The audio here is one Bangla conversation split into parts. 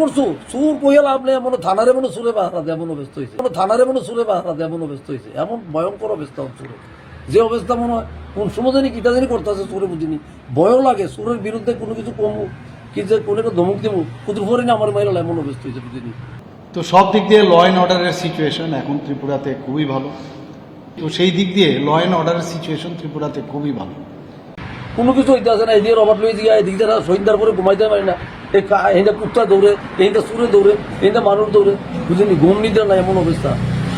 করছ? সুর কইয়া লাভ নেই এমন থানারে মনে সুরে দেয় এমন হয়েছে এমন থানারে মনে সুরে দেয় এমন হয়েছে এমন ভয়ঙ্কর অবস্থা যে অবস্থা মনে হয় কোন সময় জানি কিটা জানি করতেছে সুরে বুঝিনি। ভয়ও লাগে বিরুদ্ধে কোনো কিছু কমু কি যে কোনো একটা ধমক দেবো না আমার মাইরা এমন অবস্থা হয়েছে বুঝিনি। তো সব দিক দিয়ে ল অ্যান্ড অর্ডারের সিচুয়েশন এখন ত্রিপুরাতে খুবই ভালো। তো সেই দিক দিয়ে ল অ্যান্ড অর্ডারের সিচুয়েশন ত্রিপুরাতে খুবই ভালো। কোনো কিছু হইতে আসে না এদিকে রবার্ট লই দিয়ে এদিকে তারা সন্ধ্যার পরে ঘুমাইতে পারি না। এই কা- এইটা কুত্তা দৌড়ে এইটা সুরে দৌড়ে এইটা মানুষ দৌড়ে। বুঝিনি, ঘুম নিতে না এমন অবস্থা।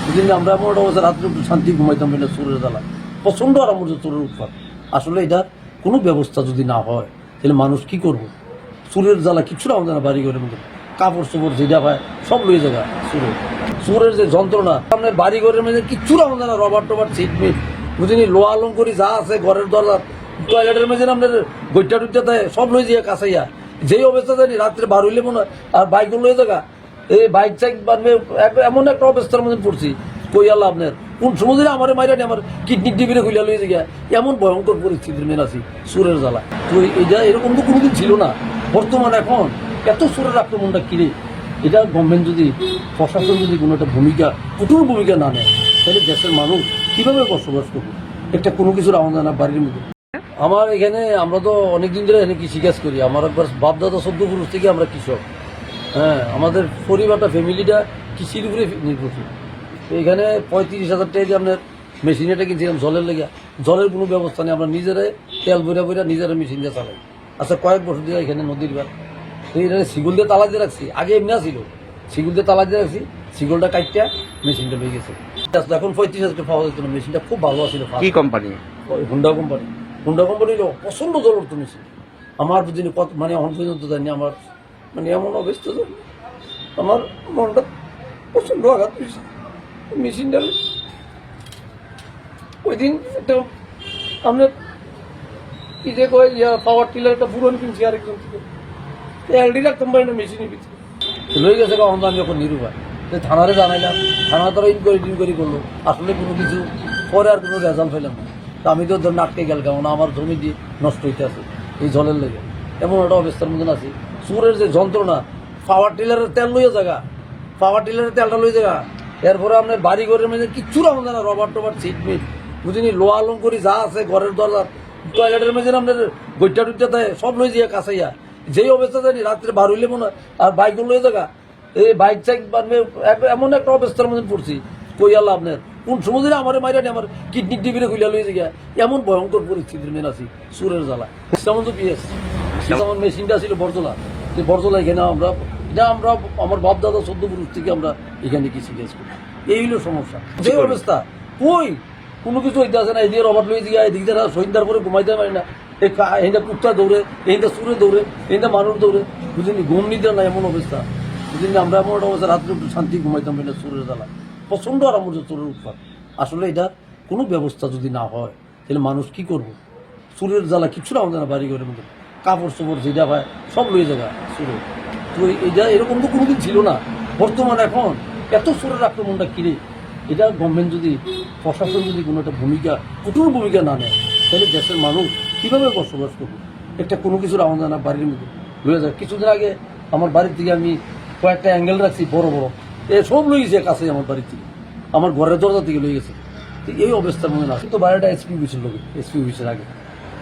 বুঝিনি, আমরা এমন একটা অবস্থা, রাত্রে একটু শান্তি ঘুমাইতাম এটা সুরের জ্বালা প্রচণ্ড আরাম হচ্ছে সুরের উৎপাদ আসলে এটা কোনো ব্যবস্থা যদি না হয়, তাহলে মানুষ কি করব? সুরের জ্বালা আমাদের না বাড়ি ঘরের মধ্যে। কাপড় চোপড় যেটা পায় সব লয়ে জায়গা সুরে। সুরের যে যন্ত্রণা আপনার বাড়ি ঘরের মধ্যে কিচ্ছু আমাদের না রবার টবার সিট মিট। বুঝিনি, লোহা লঙ্করি যা আছে, ঘরের দরজা টয়লেটের মধ্যে আপনার গৈটা টুইটা দেয়, সব লই যায় কাছাইয়া। যেই অবস্থা জানি, রাত্রে বার হইলে মনে আর বাইক লয়ে থাকা এই বাইক চাইক এক- এমন একটা অবস্থার মধ্যে পড়ছি, কই আল্লাহ আপনার। কোন সময় আমার মাইরানি আমার কিডনি টিভিরে খুলে লয়ে গিয়া। এমন ভয়ঙ্কর পরিস্থিতির মেন আছি, সুরের জ্বালা। তো এটা এরকম তো কোনোদিন ছিল না। বর্তমান এখন এত সুরের আক্রমণটা কিনে এটা গভর্নমেন্ট যদি, প্রশাসন যদি কোনো একটা ভূমিকা, কঠোর ভূমিকা না নেয়, তাহলে দেশের মানুষ কীভাবে বসবাস করবে? একটা কোনো কিছুর আমাদের না বাড়ির মধ্যে। আমার এখানে আমরা তো অনেকদিন ধরে এখানে কৃষিকাজ করি। আমার একবার বাপদাদা সদ্য পুরুষ থেকে আমরা কৃষক। হ্যাঁ আমাদের পরিবারটা ফ্যামিলিটা কৃষির উপরে নির্ভরশীল। তো এখানে পঁয়ত্রিশ হাজার টাকা দিয়ে আপনার মেশিন এটা কিনছিলাম জলের লেগে। জলের কোনো ব্যবস্থা নেই আমরা নিজেরাই তেল বইরা বইরা নিজেরা মেশিন দিয়ে চালাই। আচ্ছা কয়েক বছর দিয়ে এখানে নদীর বার তো এটা সিগুল দিয়ে তালা দিয়ে রাখছি। আগে এমনি ছিল সিগুল দিয়ে তালা দিয়ে রাখছি সিগুলটা কাটতে মেশিনটা গেছে। এখন পঁয়ত্রিশ হাজার টাকা পাওয়া না। মেশিনটা খুব ভালো ছিল কি company Honda company Honda company হলো প্রচণ্ড জল উঠতো মেশিন আমার বুঝিনি কত মানে এখন পর্যন্ত জানি আমার মানে এমন অবস্থা যে আমার মনটা প্রচণ্ড আঘাত পেয়েছে। মেশিনটা ওই দিন একটা আপনার কি যে কয়, ইয়া পাওয়ার টিলার একটা পুরন কিনছি আরেকজন থেকে। এলডি রাখতাম পারি না মেশিনের ভিতরে। লয়ে গেছে কখন আমি যখন নিরুপায়। থানারে জানাইলাম থানা তারা ইনকোয়ারি টিনকোয়ারি করল। আসলে কোনো কিছু পরে আর কোনো রেজাল্ট পাইলাম না। তা আমি তো ধরুন আটকে গেল কেমন? আমার জমি দিয়ে নষ্ট হইতে আছে, এই জলের লেগে। এমন একটা অবস্থার মতন আছি। সুরের যে যন্ত্রণা পাওয়ার টিলারের তেল লইয়া জায়গা পাওয়ার টিলারের তেলটা লই জায়গা। এরপরে আপনার বাড়ি ঘরের মধ্যে কিচ্ছু আমাদের না রবার টবার সিট মিট বুঝিনি, লোহা করি যা আছে ঘরের দরজা টয়লেটের মধ্যে আপনার গৈটা টুইটা দেয়, সব লই দিয়ে কাছাইয়া। যেই অবস্থা জানি, রাত্রে বার হইলে মনে আর বাইক লয়ে জায়গা। এই বাইক চাইক এমন একটা অবস্থার মধ্যে পড়ছি কই আল্লাহ আপনার কোন সময় দিলে আমার মাইরানি আমার কিডনি টিভিরে খুলে লয়ে গিয়া এমন ভয়ঙ্কর পরিস্থিতির মেন আছি সুরের জ্বালা। যেমন তো পিএস আমার মেশিনটা ছিল বরজলা যে বরজলা এখানে আমরা এটা আমরা আমার বাপ দাদা চোদ্দ পুরুষ থেকে আমরা এখানে কৃষি কাজ করি। এই হলো সমস্যা। যে অবস্থা কই? কোনো কিছু হইতে আসে না এদিকে রবার্ট লই দিয়ে এদিকে তারা সন্ধ্যার পরে ঘুমাইতে পারি না। এইটা কুত্তা দৌড়ে এইটা সুরে দৌড়ে এইটা মানুষ দৌড়ে বুঝিনি ঘুম নিতে না এমন অবস্থা। বুঝিনি আমরা এমন একটা অবস্থা রাত্রে একটু শান্তি ঘুমাইতাম না সুরের জ্বালা। প্রচণ্ড আরাম হচ্ছে সুরের উৎপাদ আসলে এটা কোনো ব্যবস্থা যদি না হয়, তাহলে মানুষ কি করব? সুরের জ্বালা কিচ্ছু না আমাদের বাড়ি ঘরের মধ্যে। কাপড় চোপড় যেটা পায় সব লয়ে যাবে সুরে তো এটা এরকম তো কোনোদিন ছিল না। বর্তমান এখন এত সুরের আক্রমণটা কিনে এটা গভর্নমেন্ট যদি, প্রশাসন যদি কোনো একটা ভূমিকা, কঠোর ভূমিকা না নেয়, তাহলে দেশের মানুষ কীভাবে বসবাস করবে? একটা কোনো কিছুর আমাদের বাড়ির মধ্যে। লয়ে যাবে কিছুদিন আগে আমার বাড়ির থেকে আমি কয়েকটা অ্যাঙ্গেল রাখছি, বড় বড়। সব লয়ে গেছে কাছে আমার বাড়ির থেকে। আমার ঘরের দরজা থেকে লই গেছে। এই অবস্থার মধ্যে না, কিন্তু বাড়িটা এসপি অফিসের লোকে এসপি অফিসের আগে।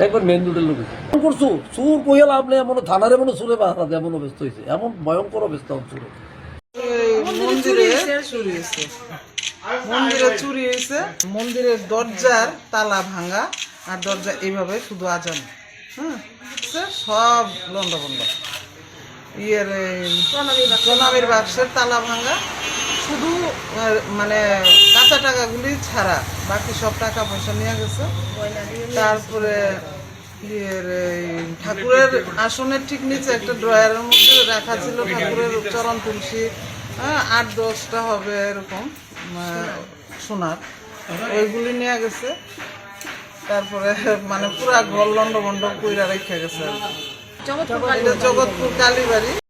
একবার মেন রোডের লোক। করছ, চোর কইয়া লাভ নেই এমন থানারে মনে সুরে পাহারা দেয় এমন অবস্থা হয়েছে। এমন ভয়ঙ্কর অবস্থা চুরি। মন্দিরে চুরি হয়েছে। মন্দিরের দরজার তালা ভাঙা, আর দরজা এইভাবে শুধু আজান। হ্যাঁ সব লন্ড বন্ধ ইয়ের প্রণামীর বাক্সের তালা ভাঙা। শুধু মানে কাঁচা টাকাগুলি ছাড়া বাকি সব টাকা পয়সা নিয়ে গেছে। তারপরে ইয়ের ঠাকুরের আসনের ঠিক নিচে একটা ড্রয়ারের মধ্যে রাখা ছিল ঠাকুরের চরণ তুলসী। হ্যাঁ আট দশটা হবে এরকম সোনার। ওইগুলি নিয়ে গেছে। তারপরে মানে পুরা ঘর লন্ড বন্ড কইরা রেখে গেছে আর জগৎপুর কালীবাড়ি।